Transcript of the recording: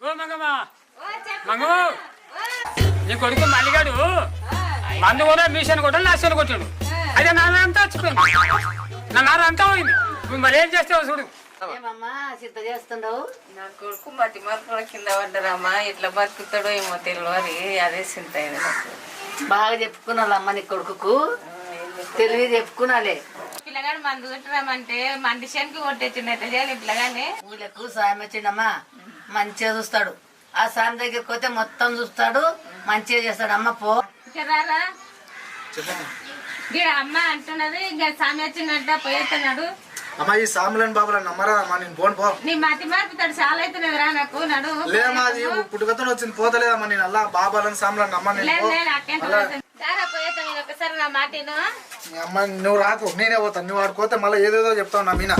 ఓ మంగమ్మ. నీ కొడుకు మల్లిగాడు. మందు కూడా మీషన్ కొట్టాడు నా చేను కొట్టాడు అదే నా అంతా వచ్చిపోయింది. నా నార అంతా పోయింది. నువ్వు మరి ఏం చేస్తావు చూడు. ఏమమ్మా సిద్ధ చేస్తుండవు నా కొడుకు మట్టి మార్పుల కింద ఎట్లా బతుకుతాడో ఏమో తెలియదు అదే చింత. బాగా చెప్పుకున్నావు అమ్మ నీ కొడుకుకు. తెలివి చెప్పుకున్నాలే. పిల్లగాడు మందు కొట్టరామంటే మంటి చేనికి కొట్టేచ్చిండు ఎట్లా చేయాలి పిల్లగానే ఊళ్ళకు సాయం వచ్చిండమ్మా. మంచిగా చూస్తాడు. ఆ సాయం దగ్గరికి పోతే మొత్తం చూస్తాడు మంచిగా చేస్తాడు. అమ్మ పో. అమ్మ అంటున్నది ఇంకా సామి వచ్చిందంట పోయేస్తున్నాడు అమ్మా ఈ సాములని బాబుల నమ్మరా? అమ్మా నేను పోను పో. నీ మతి మార్పుతాడు చాలా అవుతున్నది రా నాకు నడు. పుట్టుకతో వచ్చింది పోతలేదమ్మా నేను. బాబాలని సాములని ఒకసారి నా మాట నువ్వు రాకు నేనే పోతాను నువ్వు ఆడుకోతే మళ్ళీ ఏదేదో చెప్తావు నా మీన